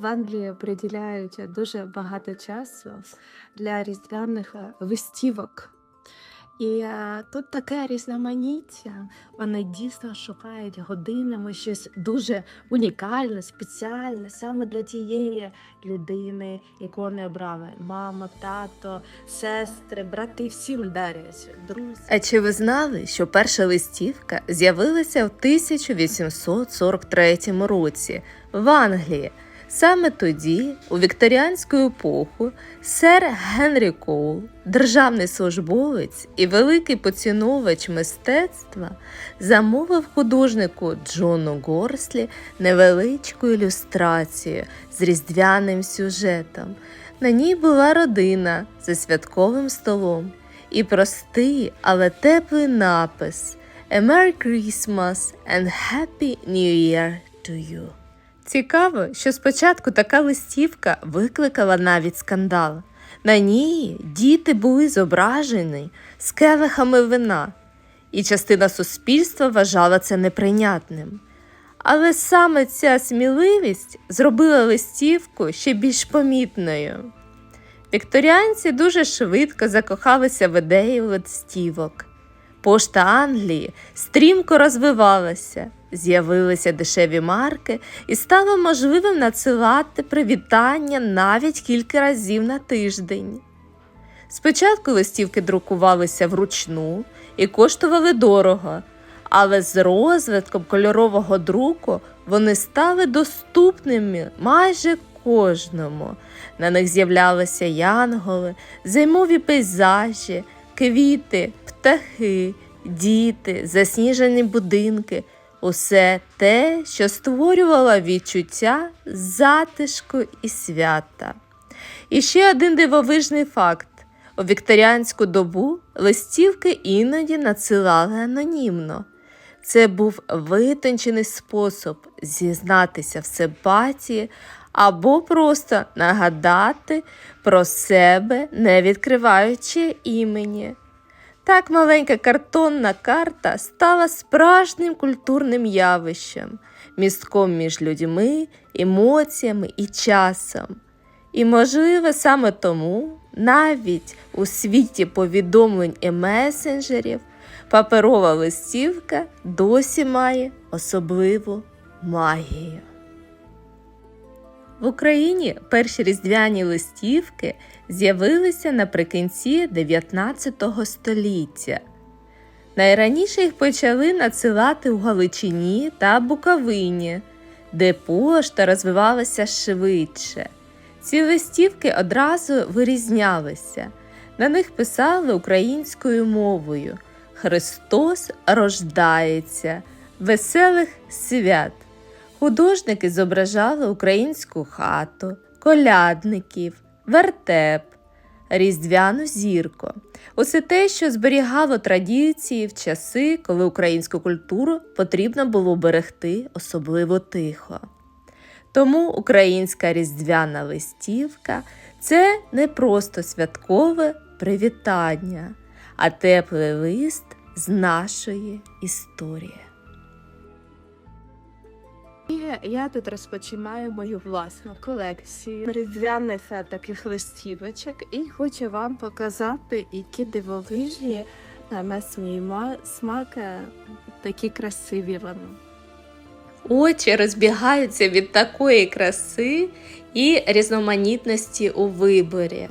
В Англії приділяють дуже багато часу для різдвяних е, листівок. І е, тут таке різноманіття. Вони дійсно шукають годинами щось дуже унікальне, спеціальне саме для тієї людини, яку вони обрали. Мама, тато, сестри, брати, всім дарять, друзі. А чи ви знали, що перша листівка з'явилася в 1843 році в Англії? Саме тоді, у вікторіанську епоху, сер Генрі Коул, державний службовець і великий поціновувач мистецтва, замовив художнику Джону Горслі невеличку ілюстрацію з різдвяним сюжетом. На ній була родина за святковим столом і простий, але теплий напис A Merry Christmas and Happy New Year to you. Цікаво, що спочатку така листівка викликала навіть скандал. На ній діти були зображені з келихами вина, і частина суспільства вважала це неприйнятним. Але саме ця сміливість зробила листівку ще більш помітною. Вікторіанці дуже швидко закохалися в ідеї листівок. Пошта Англії стрімко розвивалася, з'явилися дешеві марки і стало можливим надсилати привітання навіть кілька разів на тиждень. Спочатку листівки друкувалися вручну і коштували дорого, але з розвитком кольорового друку вони стали доступними майже кожному. На них з'являлися янголи, зимові пейзажі, квіти, птахи, діти, засніжені будинки, усе те, що створювало відчуття затишку і свята. І ще один дивовижний факт: у вікторіанську добу листівки іноді надсилали анонімно. Це був витончений спосіб зізнатися в симпатії або просто нагадати про себе, не відкриваючи імені. Так маленька картонна карта стала справжнім культурним явищем, містком між людьми, емоціями і часом. І, можливо, саме тому навіть у світі повідомлень і месенджерів паперова листівка досі має особливу магію. В Україні перші різдвяні листівки з'явилися наприкінці 19 століття. Найраніше їх почали надсилати у Галичині та Буковині, де пошта розвивалася швидше. Ці листівки одразу вирізнялися. На них писали українською мовою Христос рождається, веселих свят. Художники зображали українську хату, колядників, вертеп, різдвяну зірку. Усе те, що зберігало традиції в часи, коли українську культуру потрібно було берегти особливо тихо. Тому українська різдвяна листівка це не просто святкове привітання, а теплий лист з нашої історії. І я тут розпочинаю мою власну колекцію різдвяних е, таких листівочок і хочу вам показати, які дивовижні на ма- смак такі красиві вони. Очі розбігаються від такої краси і різноманітності у виборі.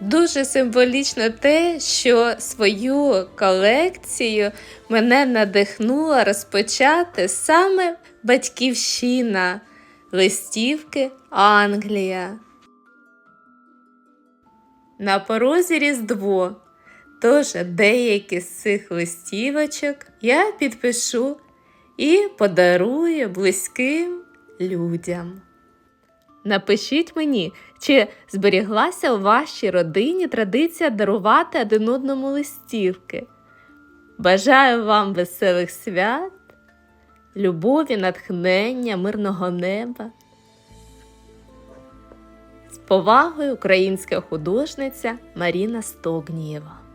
Дуже символічно те, що свою колекцію мене надихнула розпочати саме батьківщина листівки Англія. На порозі Різдво. Тож деякі з цих листівочок я підпишу і подарую близьким людям. Напишіть мені, чи зберіглася у вашій родині традиція дарувати один одному листівки. Бажаю вам веселих свят, любові, натхнення, мирного неба. З повагою українська художниця Маріна Стогнієва.